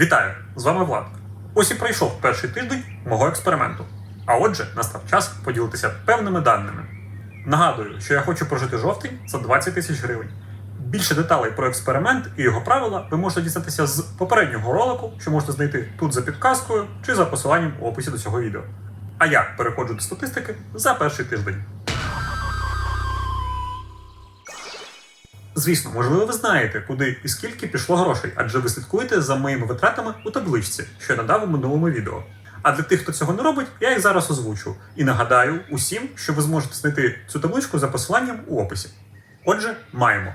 Вітаю! З вами Влад. Ось і пройшов перший тиждень мого експерименту. А отже, настав час поділитися певними даними. Нагадую, що я хочу прожити жовтень за 20 тисяч гривень. Більше деталей про експеримент і його правила ви можете дізнатися з попереднього ролику, що можете знайти тут за підказкою чи за посиланням у описі до цього відео. А я переходжу до статистики за перший тиждень. Звісно, можливо, ви знаєте, куди і скільки пішло грошей, адже ви слідкуєте за моїми витратами у табличці, що я надав у минулому відео. А для тих, хто цього не робить, я їх зараз озвучу. І нагадаю усім, що ви зможете знайти цю табличку за посиланням у описі. Отже, маємо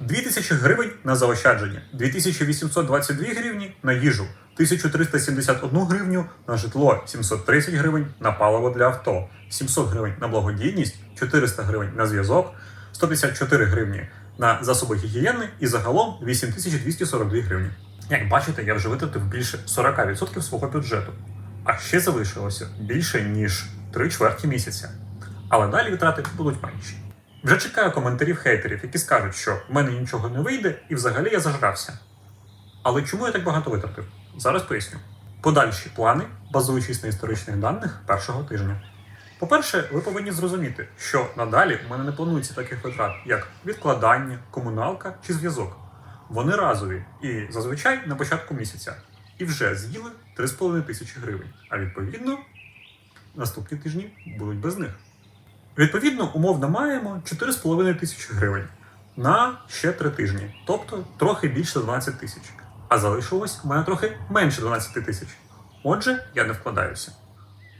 2000 гривень на заощадження, 2822 гривні на їжу, 1371 гривню на житло, 730 гривень на паливо для авто, 700 гривень на благодійність, 400 гривень на зв'язок, 154 гривні на засоби гігієни і загалом 8242 гривні. Як бачите, я вже витратив більше 40% свого бюджету, а ще залишилося більше ніж 3 чверті місяця. Але далі витрати будуть менші. Вже чекаю коментарів хейтерів, які скажуть, що в мене нічого не вийде і взагалі я зажрався. Але чому я так багато витратив? Зараз поясню. Подальші плани, базуючись на історичних даних першого тижня. По-перше, ви повинні зрозуміти, що надалі в мене не планується таких витрат, як відкладання, комуналка чи зв'язок. Вони разові і зазвичай на початку місяця. І вже з'їли 3,5 тисячі гривень. А відповідно, наступні тижні будуть без них. Відповідно, умовно маємо 4,5 тисячі гривень на ще 3 тижні, тобто трохи більше 12 тисяч. А залишилось у мене трохи менше 12 тисяч. Отже, я не вкладаюся.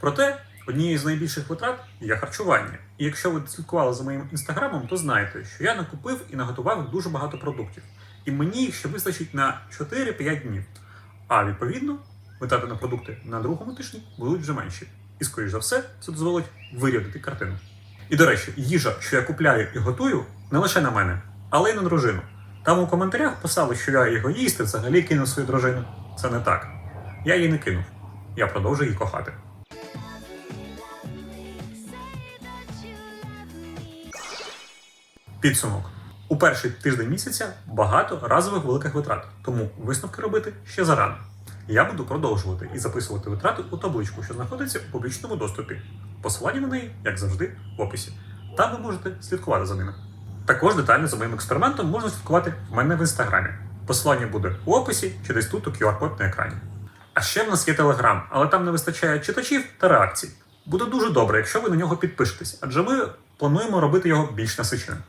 Проте, однією з найбільших витрат є харчування. І якщо ви слідкували за моїм інстаграмом, то знаєте, що я накупив і наготував дуже багато продуктів. І мені їх ще вистачить на 4-5 днів. А відповідно, витрати на продукти на другому тижні будуть вже менші. І, скоріш за все, це дозволить вирядити картину. І до речі, їжа, що я купляю і готую, не лише на мене, але й на дружину. Там у коментарях писали, що я його їсти взагалі кинув свою дружину. Це не так. Я її не кинув. Я продовжую її кохати. Підсумок. У перший тиждень місяця багато разових великих витрат, тому висновки робити ще зарано. Я буду продовжувати і записувати витрати у табличку, що знаходиться у публічному доступі. Посилання на неї, як завжди, в описі. Там ви можете слідкувати за ними. Також детально за моїм експериментом можна слідкувати в мене в інстаграмі. Посилання буде у описі чи десь тут у QR-код на екрані. А ще в нас є Телеграм, але там не вистачає читачів та реакцій. Буде дуже добре, якщо ви на нього підпишетесь, адже ми плануємо робити його більш насиченим.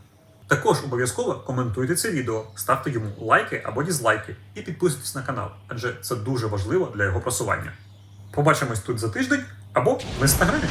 Також обов'язково коментуйте це відео, ставте йому лайки або дізлайки і підписуйтесь на канал, адже це дуже важливо для його просування. Побачимось тут за тиждень або в інстаграмі.